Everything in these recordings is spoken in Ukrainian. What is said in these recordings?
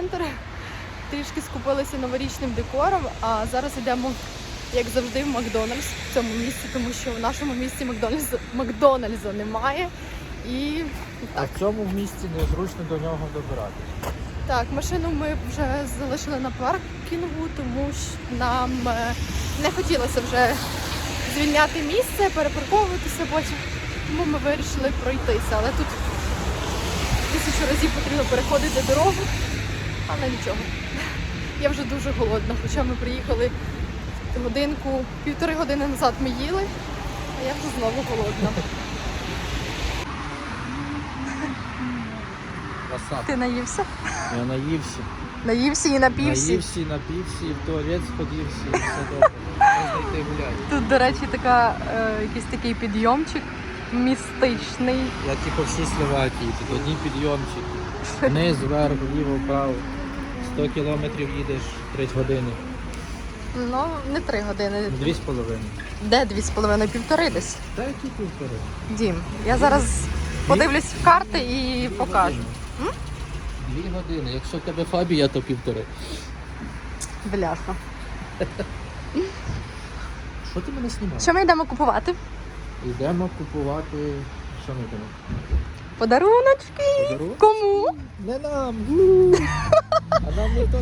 центр. Трішки скупилися новорічним декором, а зараз йдемо, як завжди, в Макдональдс в цьому місці, тому що в нашому місті Макдональдс, Макдональдса немає. І А в цьому місці незручно до нього добиратися. так, машину ми вже залишили на паркінгу, тому що нам е, не хотілося вже звільняти місце, перепарковуватися потім. Тому ми вирішили пройтися. Але тут тисячу разів потрібно переходити дорогу, але нічого. Я вже дуже голодна, хоча ми приїхали годинку, півтори години назад ми їли, а я вже знову голодна. Ти наївся? Я наївся. Наївся і напівся. Наївся, і напівся, і в туалет сходився, і все добре. Можна йти гуляти. Тут, до речі, така, е, якийсь такий підйомчик містичний. Я типу всі Словакії, тут одні підйомчики. Вниз, вверх, вліво, вправо. 100 кілометрів їдеш 3 години. Ну, не три години. Дві з половиною. Де дві з половиною? Півтори десь. Та які півтори. Дім. Я зараз подивлюсь в карти і покажу. Дві години. Якщо в тебе фабія, то півтори. Бляха. Що ти мене знімаєш? Що ми йдемо купувати? Йдемо купувати. Що ми йдемо? Подаруночки. Подарунок? Кому? Не нам.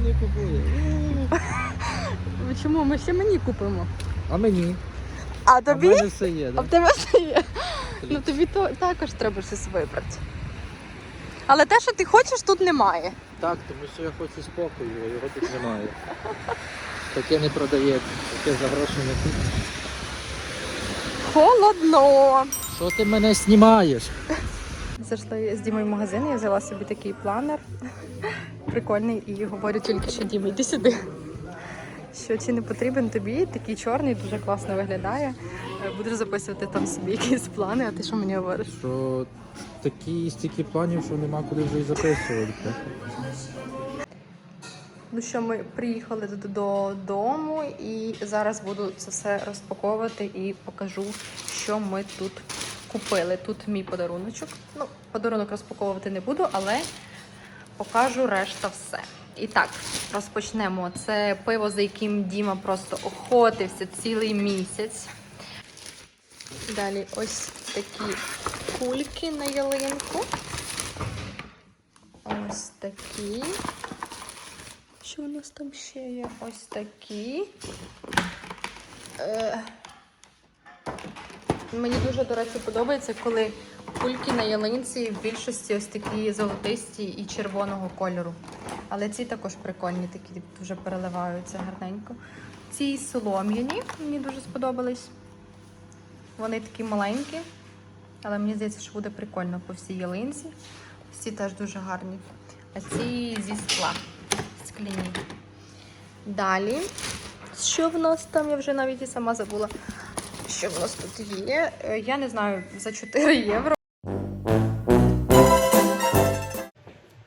Не купує. Чому? Ми ще мені купимо. А мені? А А в тобі? мене все є, А да? в тебе все є. Ну тобі то також треба щось вибрати. Але те, що ти хочеш, тут немає. Так, тому що я хочу спокою, а його тут немає. Таке не продається, таке за гроші не купить. Холодно. Що ти мене знімаєш? Зайшли з Дімою в магазин, я взяла собі такий планер. Прикольний і говорю тільки, що Діма, йди сюди. Що чи не потрібен тобі? Такий чорний, дуже класно виглядає. Е, Будеш записувати там собі якісь плани, а ти що мені говориш? Що такі стільки планів, що нема куди вже й записувати. Ну що, ми приїхали додому і зараз буду це все розпаковувати і покажу, що ми тут купили. Тут мій подаруночок. Ну, подарунок розпаковувати не буду, але покажу решта все. І так, розпочнемо. Це пиво, за яким Діма просто охотився цілий місяць. Далі ось такі кульки на ялинку. Ось такі. Що у нас там ще є? Ось такі. Е, Мені дуже, до речі, подобається, коли кульки на ялинці в більшості ось такі золотисті і червоного кольору. Але ці також прикольні, такі дуже переливаються гарненько. Ці солом'яні мені дуже сподобались. Вони такі маленькі, але мені здається, що буде прикольно по всій ялинці. Ці теж дуже гарні. А ці зі скла скляні. Далі, що в нас там? Я вже навіть і сама забула, що в нас тут є. Е, Я не знаю, за 4 євро.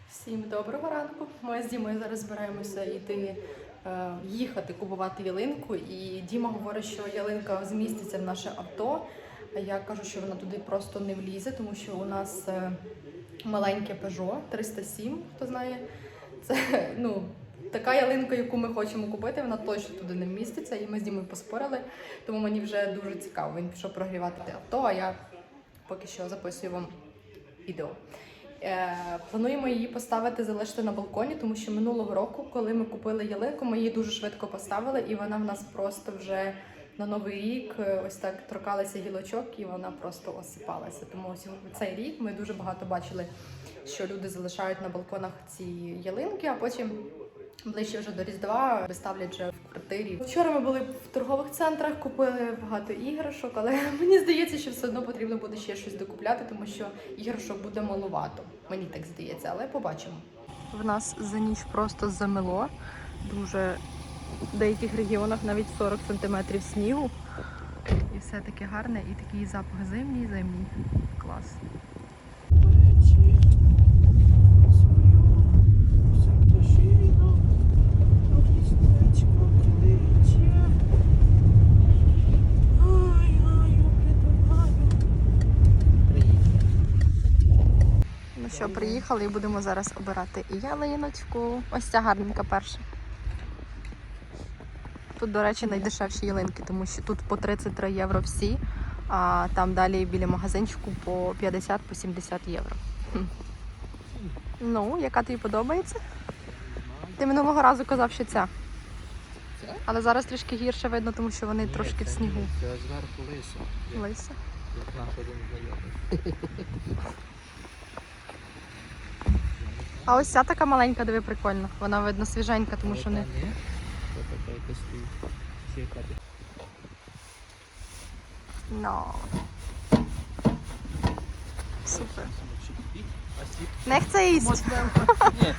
Всім доброго ранку. Ми з Дімою зараз збираємося йти е, їхати купувати ялинку. І Діма говорить, що ялинка зміститься в наше авто. Я кажу, що вона туди просто не влізе, тому що у нас е, маленьке Peugeot 307, хто знає. Це ну, така ялинка, яку ми хочемо купити, вона точно туди не вміститься. І ми з Дімою поспорили, тому мені вже дуже цікаво. Він пішов прогрівати те авто, а я поки що записую вам відео. Е, плануємо її поставити, залишити на балконі, тому що минулого року, коли ми купили ялинку, ми її дуже швидко поставили, і вона в нас просто вже на новий рік е, ось так торкалася гілочок, і вона просто осипалася. Тому цей рік ми дуже багато бачили, що люди залишають на балконах ці ялинки, а потім. Ближче вже до Різдва ставлять вже в квартирі. Вчора ми були в торгових центрах, купили багато іграшок, але мені здається, що все одно потрібно буде ще щось докупляти, тому що іграшок буде малувато. Мені так здається, але побачимо. В нас за ніч просто замело. Дуже в деяких регіонах навіть 40 сантиметрів снігу. І все таке гарне, і такий запах зимній, зимній. Клас. Ну що, приїхали і будемо зараз обирати і ялиночку. Ось ця гарненька перша. Тут, до речі, найдешевші ялинки, тому що тут по 33 євро всі, а там далі біля магазинчику по 50 по 70 євро. Ну, яка тобі подобається? Ти минулого разу казав, що ця. Але зараз трішки гірше видно, тому що вони Ні, трошки в це снігу. Це зверху як наш один. А ось ця така маленька, диви, прикольна. Вона видно свіженька, тому що не. No. Супер. А сі- Не їсть. Ні.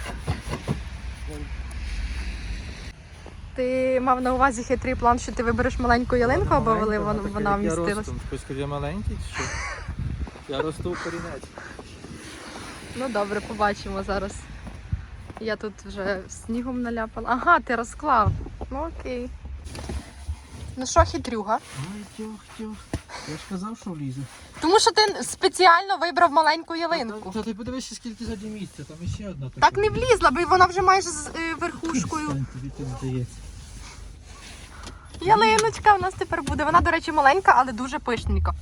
Ти мав на увазі хитрий план, що ти вибереш маленьку ялинку, або вона, вона, вона вмістилась. ростом. Я маленький чи що? Я росту корінець. Ну добре, побачимо зараз. Я тут вже снігом наляпала. Ага, ти розклав. Ну окей. Ну що, хитрюга? Ой, тьох, тьох. Я ж казав, що влізе. Тому що ти спеціально вибрав маленьку ялинку. Та, та ти подивишся, скільки ззаді місця, там іще одна така. Так не влізла, бо вона вже майже з е, верхушкою. Здається. Ялиночка в нас тепер буде. Вона, до речі, маленька, але дуже пишненька.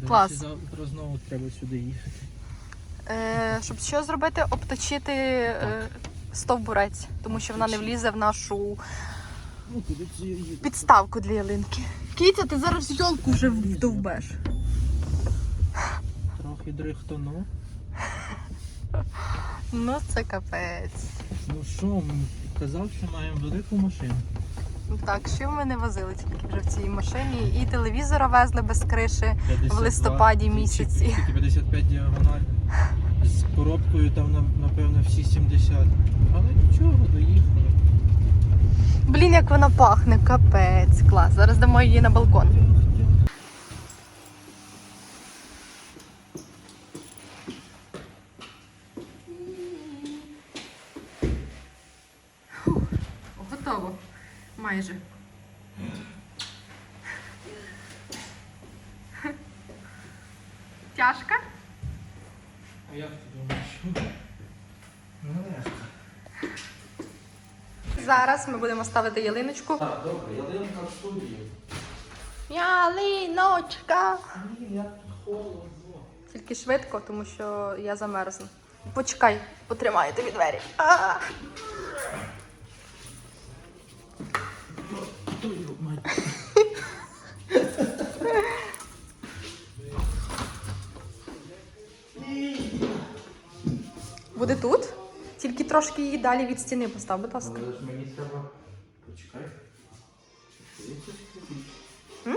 До Клас. речі, Завтра знову треба сюди їхати. Е, щоб що зробити? Обточити е, стовбурець, тому що вона не влізе в нашу підставку для ялинки. Кітя, ти зараз йолку вже вдовбеш. Трохи дрихтону. Ну це капець. Ну що, казав, що маємо велику машину. Так, що ми не возили тільки вже в цій машині. І телевізора везли без криші. 52, листопаді місяці. Тільки 55 діагональ. З коробкою там, на- напевно, всі 70. Але нічого, доїхали. Блін, як вона пахне, капець. Клас. Зараз дамо її на балкон. Фух, Готово. Майже. Тяжко? А як ти думаєш? Ну, легко. Зараз ми будемо ставити ялиночку. Так, добре, ялинка в студії. Ялиночка! Блін, як тут холодно. Тільки швидко, тому що я замерзну. Почекай, потримаю тобі двері. А! Твою мать. Трошки її далі від стіни постав, будь ласка. Але ж мені треба. Почекай. М?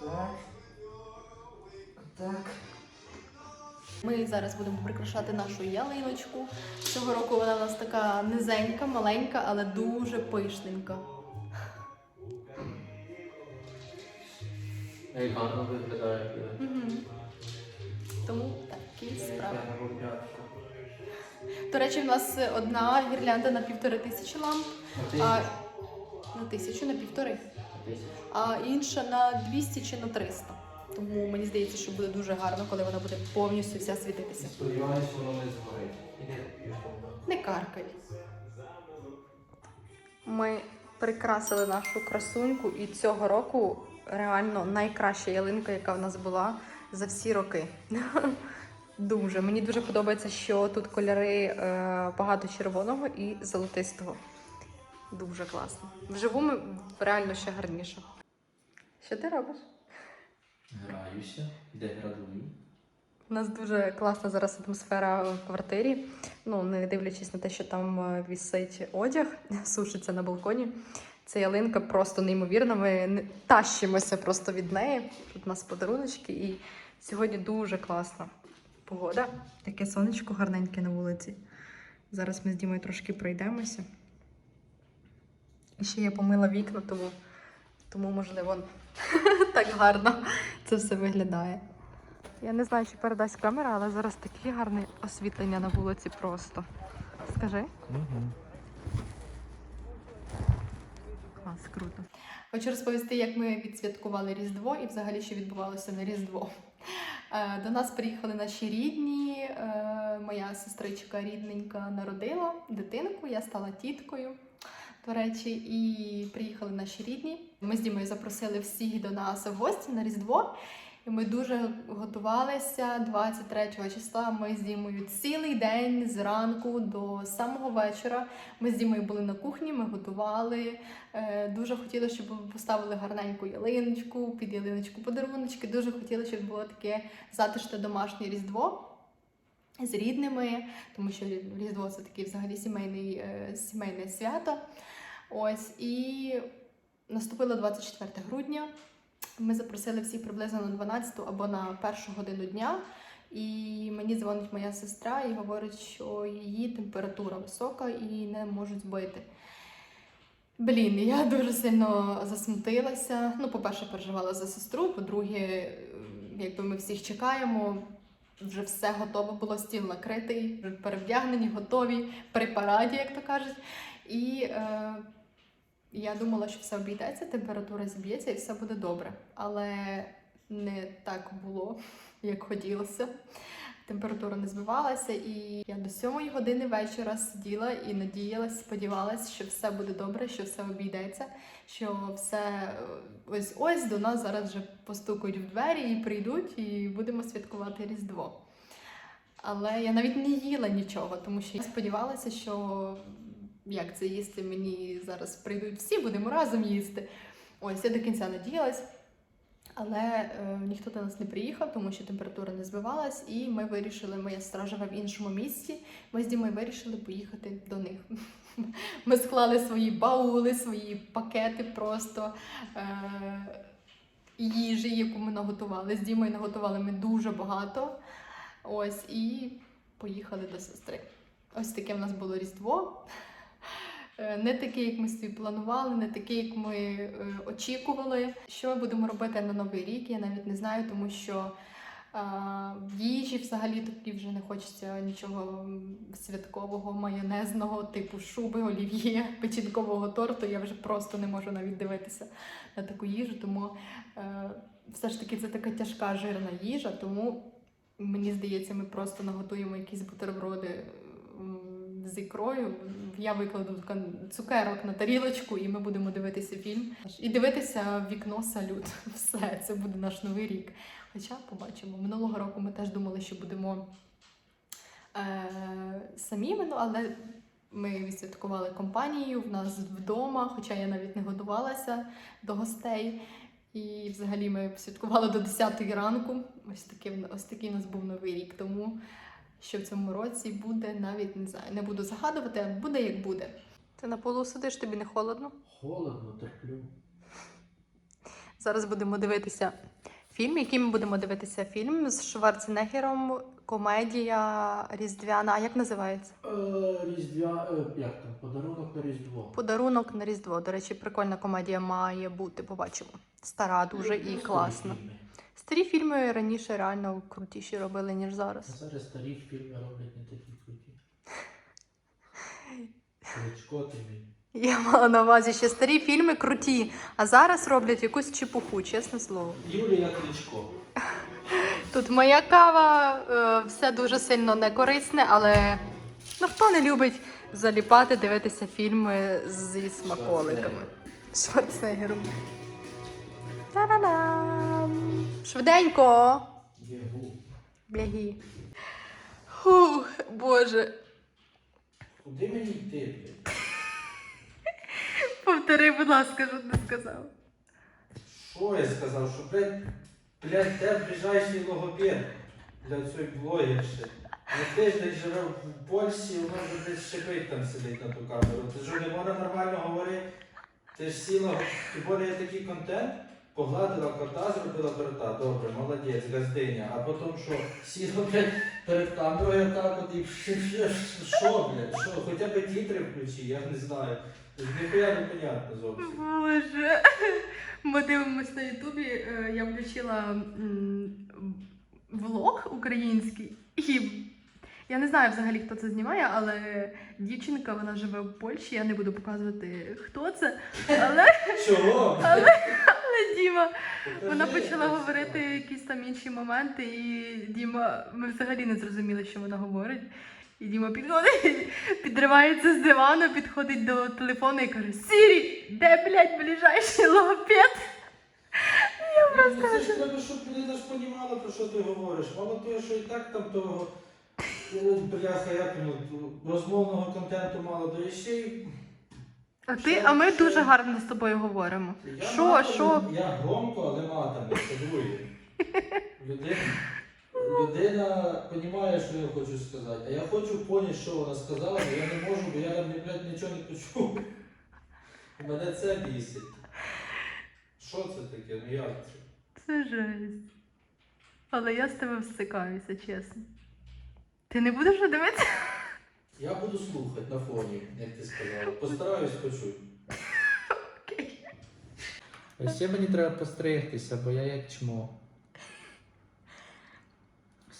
Так. Так. Ми зараз будемо прикрашати нашу ялиночку. Цього року вона у нас така низенька, маленька, але дуже пишненька. Ей, гарно виглядає. Тому справи. До речі, в нас одна гірлянда на півтори тисячі ламп, а на тисячу, на півтори, а інша на 200 чи на 300. Тому мені здається, що буде дуже гарно, коли вона буде повністю вся світитися. Сподіваюсь, воно не згорить. Не каркай. Ми прикрасили нашу красуньку, і цього року реально найкраща ялинка, яка в нас була за всі роки. Дуже. Мені дуже подобається, що тут кольори е, багато червоного і золотистого. Дуже класно. Вживу ми реально ще гарніше. Що ти робиш? Граюся, де градую. У нас дуже класна зараз атмосфера в квартирі. Ну, не дивлячись на те, що там е, вісить одяг, сушиться на балконі. Ця ялинка просто неймовірна. Ми не- тащимося просто від неї. Тут у нас подаруночки, і сьогодні дуже класна погода. Таке сонечко гарненьке на вулиці. Зараз ми з Дімою трошки пройдемося. І ще я помила вікна, тому, тому можливо, так гарно це все виглядає. Я не знаю, чи передасть камера, але зараз таке гарне освітлення на вулиці просто. Скажи. Угу. Клас, круто. Хочу розповісти, як ми відсвяткували Різдво і взагалі що відбувалося на Різдво. Е, До нас приїхали наші рідні. Е, Моя сестричка рідненька народила дитинку, я стала тіткою. До речі, і приїхали наші рідні. Ми з Дімою запросили всіх до нас в гості на Різдво. І ми дуже готувалися 23 числа. Ми з Дімою цілий день зранку до самого вечора. Ми з Дімою були на кухні, ми готували. Е, Дуже хотіли, щоб поставили гарненьку ялиночку, під ялиночку подаруночки. Дуже хотіли, щоб було таке затишне домашнє різдво з рідними, тому що Різдво це такий взагалі сімейний, е, сімейне свято. Ось і наступило 24 грудня. Ми запросили всіх приблизно на 12 або на першу годину дня. І мені дзвонить моя сестра і говорить, що її температура висока і не можуть збити. Блін, я дуже сильно засмутилася. Ну, по-перше, переживала за сестру, по-друге, якби ми всіх чекаємо, вже все готове було, стіл накритий, вже перевдягнені, готові, при параді, як то кажуть. І е, я думала, що все обійдеться, температура зіб'ється і все буде добре. Але не так було, як хотілося. Температура не збивалася, і я до сьомої години вечора сиділа і надіялась, сподівалась, що все буде добре, що все обійдеться, що все ось ось до нас зараз вже постукають в двері і прийдуть, і будемо святкувати Різдво. Але я навіть не їла нічого, тому що я сподівалася, що як це їсти, мені зараз прийдуть всі, будемо разом їсти. Ось я до кінця надіялась. Але е, ніхто до нас не приїхав, тому що температура не збивалась, і ми вирішили, моя сестра живе в іншому місці. Ми з Дімою вирішили поїхати до них. Ми склали свої баули, свої пакети просто е, їжі, яку ми наготували. З Дімою наготували ми дуже багато. Ось і поїхали до сестри. Ось таке в нас було Різдво. Е, Не таке, як ми собі планували, не таке, як ми е, очікували. Що ми будемо робити на Новий рік, я навіть не знаю, тому що е, в їжі взагалі тоді вже не хочеться нічого святкового, майонезного, типу шуби, олів'є, печінкового торту. Я вже просто не можу навіть дивитися на таку їжу. Тому все ж таки це така тяжка жирна їжа, тому мені здається, ми просто наготуємо якісь бутерброди з ікрою. Я викладу цукерок на тарілочку, і ми будемо дивитися фільм. І дивитися вікно салют. Все, це буде наш новий рік. Хоча побачимо. Минулого року ми теж думали, що будемо е, самі, ну, але ми відсвяткували компанією в нас вдома, хоча я навіть не готувалася до гостей. І взагалі ми святкували до 10 ранку. Ось такий, ось такий у нас був новий рік. Тому що в цьому році буде, навіть не знаю, не буду загадувати, а буде як буде. Ти на полу сидиш, тобі не холодно? Холодно, терплю. Зараз будемо дивитися фільм. Який ми будемо дивитися фільм з Шварценеггером, комедія Різдвяна. А як називається? Е, Різдвя, е, як там, подарунок на Різдво. Подарунок на Різдво. До речі, прикольна комедія має бути, побачимо. Стара дуже і класна. Фільми. Старі фільми раніше реально крутіші робили, ніж А зараз. зараз старі фільми роблять не такі круті. Кличко ти мій. Я мала на увазі, що старі фільми круті, а зараз роблять якусь чепуху, чесне слово. Юлія Кличко. Тут моя кава, е, все дуже сильно не корисне, але ну хто не любить заліпати, дивитися фільми зі смаколиками. Шварценеггером. Та-да-дам! Швиденько! Блягі. Фух, боже. Куди мені йти? Повтори, будь ласка, що ти сказав. Що я сказав? Що, блядь, блядь, де ближайший логопед для цієї блогерші? На тиждень живе в Польщі, воно вже десь шипить там сидить на ту камеру. Ти що, не можна нормально говорити? Ти ж сіла, тим більше є такий контент, погладила кота, зробила кота, добре, молодець, газдиня. А потім що, сіла, блядь, перед камерою так от і що, блядь, що, хоча б тітри включи, я не знаю. Ніхуя не понятно зовсім. Боже. Ми дивимося на Ютубі. е, Я включила влог український. І я не знаю взагалі, хто це знімає, але дівчинка вона живе в Польщі. Я не буду показувати, хто це. Але Чого? Але Але Діма, вона почала говорити якісь там інші моменти, і Діма, ми взагалі не зрозуміли, що вона говорить. І Діма підходить, підривається з дивану, підходить до телефону і каже: Сірі, де, блядь, ближайший логопед? Ну, Це ж треба, щоб людина ж понімала, про що ти говориш. Мало того, що і так там того е, бляха, як воно, розмовного контенту мало, то і ще й. А ти, а ми дуже гарно з тобою говоримо. Я Що, матами- що? Я громко, але матами, це. Людина, людина розуміє, що я хочу сказати. А я хочу поняти, що вона сказала, але я не можу, бо я там блядь, нічого не почув. Мене це бісить. Що це таке? Ну як це? Це жесть. Але я з тебе всикаюся, чесно. Ти не будеш вже дивитися? Я буду слухати на фоні, як ти сказала. Постараюсь почути. Ось ще мені треба постригтися, бо я як чмо.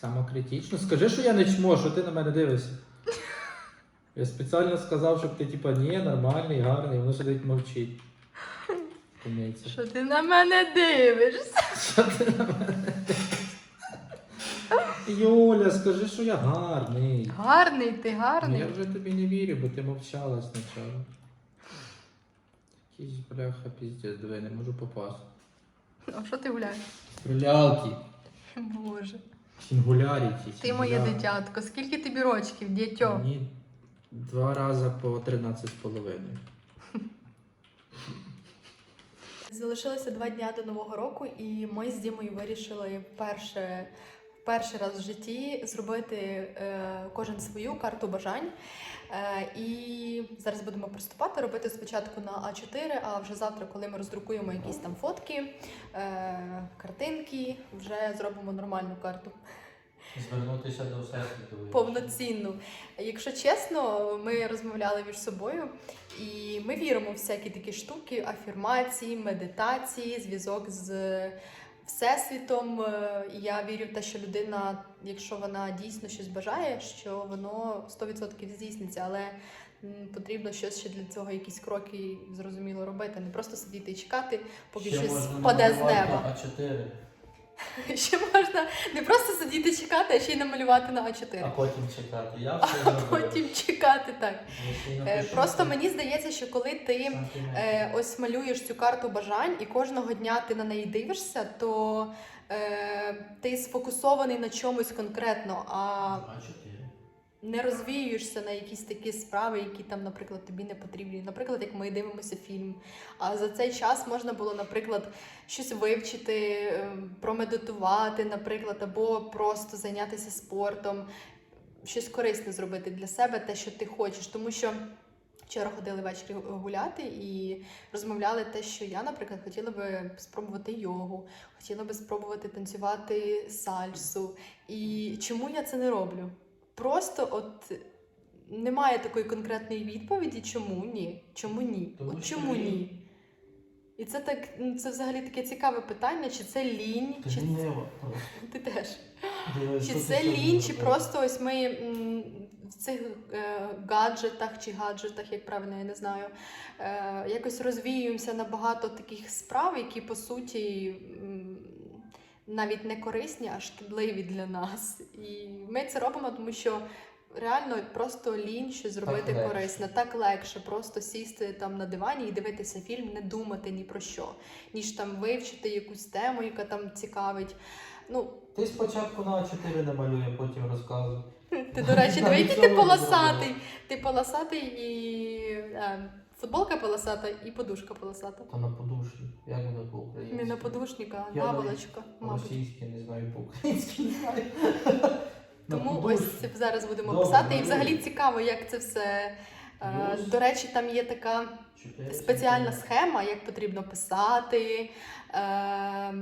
Самокритично. Скажи, що я не чмо, що ти на мене дивишся. Я спеціально сказав, щоб ти типа ні, нормальний, гарний, воно сидить мовчить. Що ти на мене дивишся? Що ти на мене дивишся? Юля, скажи, що я гарний. Гарний, ти Ну, гарний. Я вже тобі не вірю, бо ти мовчала спочатку. Якийсь бляха піздець, диви, не можу попасти. А що ти гуляєш? Стрілялки. Боже. Сінгуляріті. Ти моє дитятко. Скільки тобі рочків, дітьо? Мені два рази по 13 з половиною. Залишилося два дня до Нового року, і ми з Дімою вирішили вперше, перший раз в житті зробити е, кожен свою карту бажань. Е, і зараз будемо приступати, робити спочатку на А4, а вже завтра, коли ми роздрукуємо якісь там фотки, е, картинки, вже зробимо нормальну карту. Звернутися до всесвіту. повноцінну. Якщо чесно, ми розмовляли між собою, і ми віримо в всякі такі штуки, афірмації, медитації, зв'язок з всесвітом. Е, І я вірю в те, що людина, якщо вона дійсно щось бажає, що воно 100% здійсниться, але потрібно щось ще для цього, якісь кроки зрозуміло робити, не просто сидіти і чекати, поки щось впаде з неба. А4. Ще можна не просто сидіти чекати, а ще й намалювати на А4. потім чекати. Я А потім чекати так. Е, Просто мені здається, що коли ти е, ось малюєш цю карту бажань і кожного дня ти на неї дивишся, то е, ти сфокусований на чомусь конкретно, а А4. Не розвіюєшся на якісь такі справи, які там, наприклад, тобі не потрібні. Наприклад, як ми дивимося фільм. А за цей час можна було, наприклад, щось вивчити, е, промедитувати, наприклад, або просто зайнятися спортом, щось корисне зробити для себе, те, що ти хочеш. Тому що вчора ходили ввечері гуляти і розмовляли те, що я, наприклад, хотіла би спробувати йогу, хотіла би спробувати танцювати сальсу. І чому я це не роблю? Просто от немає такої конкретної відповіді, чому ні? Чому ні? Тому от чому ні? І це так, ну, це взагалі таке цікаве питання, чи це лінь, чи ти теж. Чи це лінь, чи просто ось ми м, в цих е, гаджетах чи гаджетах, як правильно, я не знаю, е, якось розвіюємося на багато таких справ, які по суті м, навіть не корисні, а шкідливі для нас. І ми це робимо, тому що. Реально просто лінь щось зробити легше. корисне. Так легше просто сісти там на дивані і дивитися фільм, не думати ні про що, ніж там вивчити якусь тему, яка там цікавить. Ну, Ти спочатку на А4 намалює, потім розказуй. ти, до речі, диви, ти полосатий. Ти полосатий і е, футболка полосата, і подушка полосата. Та на подушці. Як воно по-українськи? Не на подушника, а Я наволочка. Російське, не знаю, по-українськи не знаю. Тому ось це зараз будемо Добре, писати. І взагалі цікаво, як це все. е, Плюс. До речі, там є така спеціальна схема, як потрібно писати, е,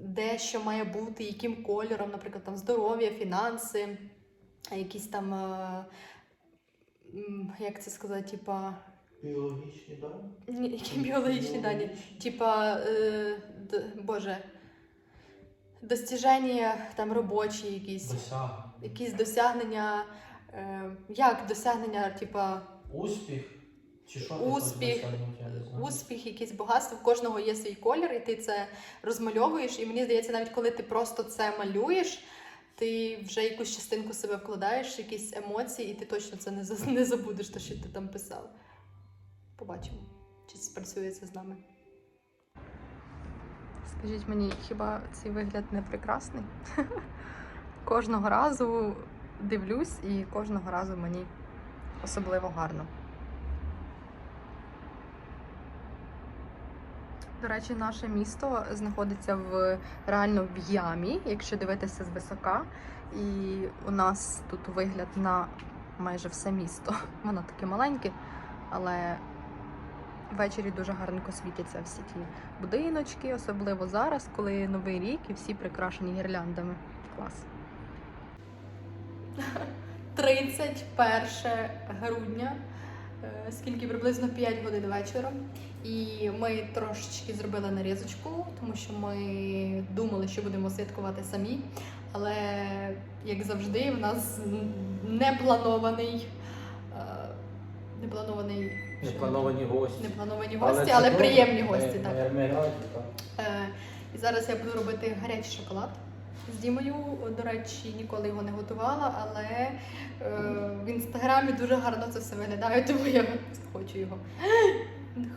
де що має бути, яким кольором, наприклад, там здоров'я, фінанси, якісь там, е, м, як це сказати, типа. Біологічні дані? Ні, які біологічні дані. Типа, е, д, боже, достіження там робочі якісь, Досягнення. якісь досягнення. Е, як досягнення, типа, Успіх. Чи що ти успіх, хочеш досягнути, я не знаю. успіх, якесь багатство. В кожного є свій колір, і ти це розмальовуєш. І мені здається, навіть коли ти просто це малюєш, ти вже якусь частинку себе вкладаєш, якісь емоції, і ти точно це не, за- не забудеш, те, що ти там писав. Побачимо, чи спрацює це з нами. Скажіть мені, хіба цей вигляд не прекрасний? Кожного разу дивлюсь, і кожного разу мені особливо гарно. До речі, наше місто знаходиться в реально в ямі, якщо дивитися звисока. І у нас тут вигляд на майже все місто. Воно таке маленьке, але ввечері дуже гарненько світяться всі ті будиночки, особливо зараз, коли новий рік і всі прикрашені гірляндами. Клас. 31 грудня, е, скільки приблизно 5 годин вечора. І ми трошечки зробили нарізочку, тому що ми думали, що будемо святкувати самі. Але, як завжди, в нас непланований. е, Непланований. Неплановані гості. Неплановані Але гості, але, добре. приємні Ми- гості, так. Ми, ми раді, так. Е, і зараз я буду робити гарячий шоколад з Дімою. До речі, ніколи його не готувала, але е, в інстаграмі дуже гарно це все виглядає, тому я хочу його.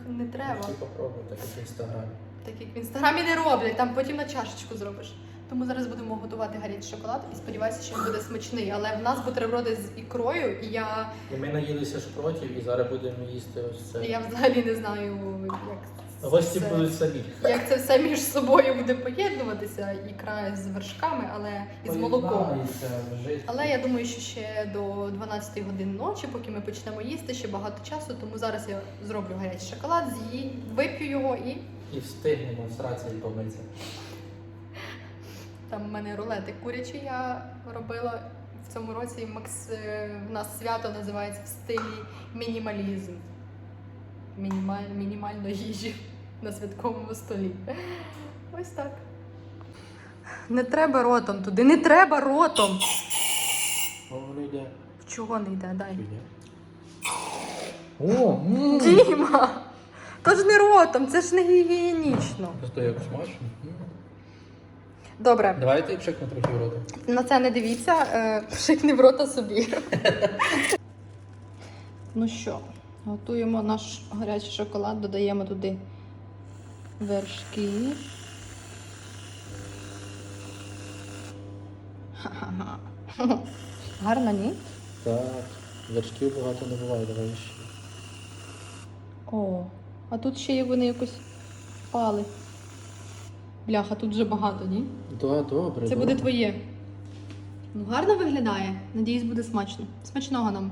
Не треба. Попробуй, так як в інстаграмі. Так як в інстаграмі не роблять, там потім на чашечку зробиш. Тому зараз будемо готувати гарячий шоколад і сподіваюся, що він буде смачний. Але в нас бутерброди з ікрою, і я, І ми наїлися шпротів і зараз будемо їсти ось це. я взагалі не знаю, як Гості це- будуть самі. як це все між собою буде поєднуватися, ікра з вершками, але і з молоком. Поєднається в житті. Але я думаю, що ще до 12 годин ночі, поки ми почнемо їсти, ще багато часу. Тому зараз я зроблю гарячий шоколад, з'їм, вип'ю його і І встигнемо всратися і помитися. Там в мене рулети курячі я робила в цьому році. Макс е, в нас свято називається в стилі мінімалізм. Мінімаль, мінімально їжі на святковому столі. Ось так. Не треба ротом туди, не треба ротом. Воно йде. Чого не йде? Дай. О. Діма! То ж не ротом, це ж не гігієнічно. Просто як смачно. Добре, Давайте пшикну трохи в рота. на це не дивіться, е, пшикни в рота собі. ну що, готуємо наш гарячий шоколад, додаємо туди вершки. Гарно, ні? Так, вершків багато не буває, давай ще. О, а тут ще є вони якось впали. Бляха, тут вже багато, ні? Да, добре. Це буде твоє. Ну, гарно виглядає. Надіюсь, буде смачно. Смачного нам.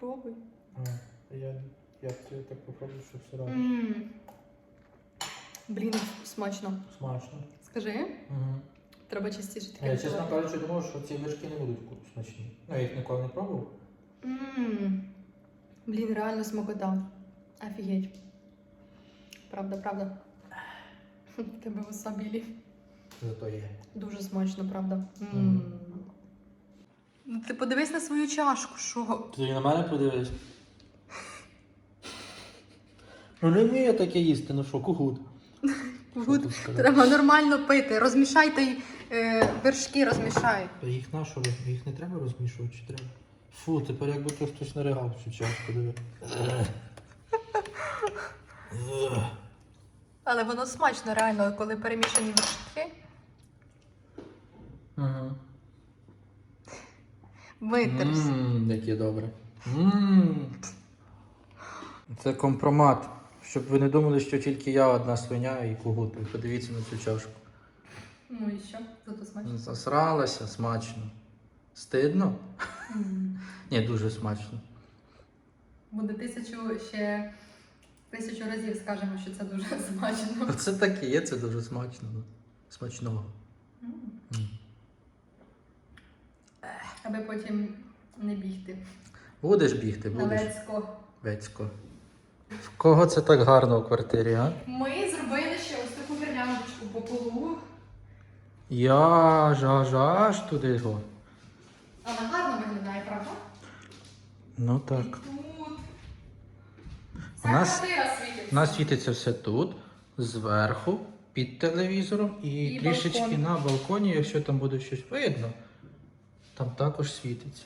Пробуй. А, я, я це так попробую, щоб все одно М. Блін, смачно. смачно. Скажи, Угу. треба частіше таке. Я, чесно кажучи, думав, що ці вершки не будуть вку- смачні. Ну, я їх ніколи не пробував. М. Блін, реально смакота. Офігеть. Правда, правда. В тебе вуса білі. Зато є. Дуже смачно, правда. М. Ну, Ти подивись на свою чашку, що? Ти на мене подивись. Ну не вмію таке їсти, ну що, кугут. Гуд. Треба нормально пити. Розмішай той е, вершки, розмішай. Та їх на що? роз- Їх не треба розмішувати, чи треба? Фу, тепер якби то хтось наригав всю чашку, диви. Але воно смачно, реально, коли перемішані вершки. Ага. Витерс. Ммм, яке добре. Ммм. Це компромат. Щоб ви не думали, що тільки я одна свиня і кугут. Ви подивіться на цю чашку. Ну і що? Зато смачно. Засралася смачно. Стидно? Ні, дуже смачно. Буде тисячу ще тисячу разів скажемо, що це дуже смачно. Це так і є, це дуже смачно. ну. Смачного. М. М. Аби потім не бігти. Будеш бігти, будеш. Лецько. Вецько. В кого це так гарно у квартирі, а? Ми зробили ще ось таку гірляндочку по полу. Я аж аж аж туди. О. Але гарно виглядає. виглядає, правда? Ну так. У нас- У нас світиться все тут, зверху, під телевізором і, І трішечки балкон. на балконі, якщо там буде щось видно, там також світиться.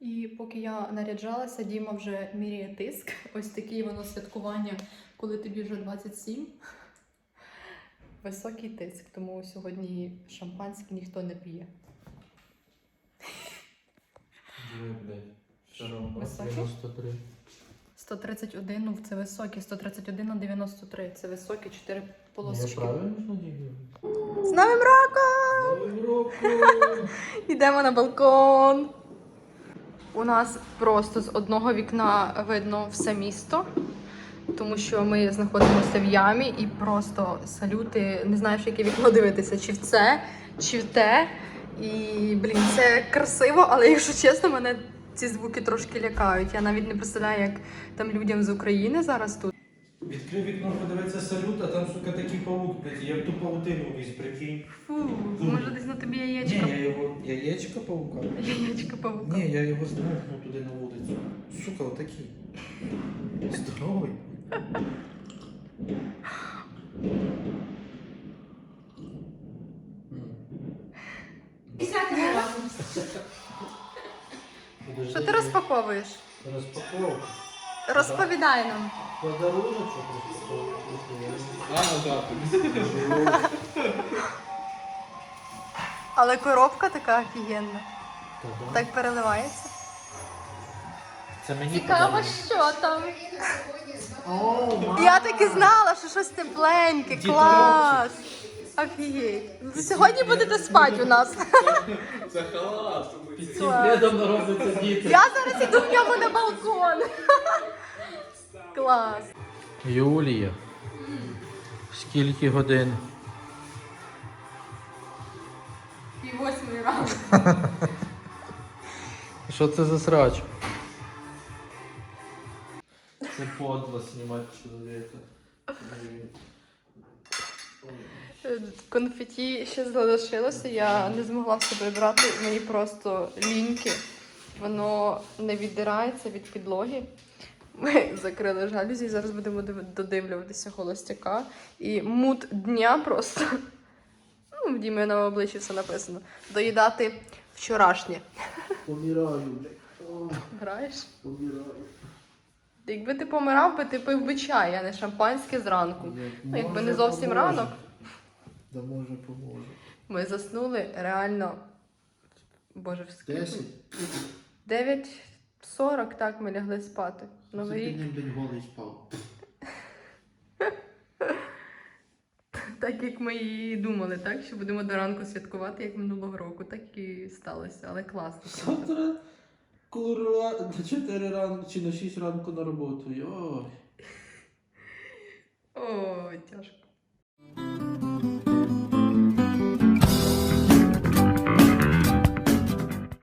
І поки я наряджалася, Діма вже міряє тиск. Ось таке воно святкування, коли тобі вже 27. Високий тиск, тому сьогодні шампанське ніхто не п'є. 93. 131, ну це високий, 131 на 93. Це високі 4 Я полосочки. правильно надію? З Новим роком! Новим роком! Йдемо на балкон. У нас просто з одного вікна видно все місто, тому що ми знаходимося в ямі і просто салюти, не знаєш, яке вікно дивитися, чи в це, чи в те. І блін, це красиво, але якщо чесно, мене ці звуки трошки лякають. Я навіть не представляю, як там людям з України зараз тут. Відкрив вікно, подивиться салют, а там, сука, такий павук, блядь, я в ту павутину віз, прикинь. Фу, може десь на тобі Ні, яєчко. я його. Яєчко паука? Яєчко павука. Ні, я його здмухнув туди на вулицю. Сука, отакий. Здоровий. Що ти розпаковуєш? Розпаковка. Розповідай нам. Подаруночок розпаковка. Але коробка така офігенна. Так переливається. Це мені Цікаво, що там. О, Я так і знала, що щось тепленьке, клас. Офігеть. Сьогодні будете спати у нас. Це халат. Під цим пледом народяться діти. Я зараз іду в ньому на балкон. Клас. Юлія. Скільки годин? Пів восьмої ранку. Що це за срач? Це подло знімати чоловіка. Конфеті ще залишилося, я не змогла все прибрати, мені просто ліньки. Воно не віддирається від підлоги. Ми закрили жалюзі, зараз будемо додивлюватися холостяка. І мут дня просто. Ну, в Дімі на обличчі все написано. Доїдати вчорашнє. Помираю, блядь. Граєш? Помираю. Якби ти помирав би, ти пив би чай, а не шампанське зранку. Ну, якби не зовсім ранок. Да може поможе. Ми заснули реально. Боже, в? Десять. 9.40 так ми лягли спати. Новий рік. блядь, голий спав. Так як ми і думали, так? Що будемо до ранку святкувати, як минулого року. Так і сталося, але класно. Завтра курва на 4 ранку чи на 6 ранку на роботу. Йой. О, тяжко.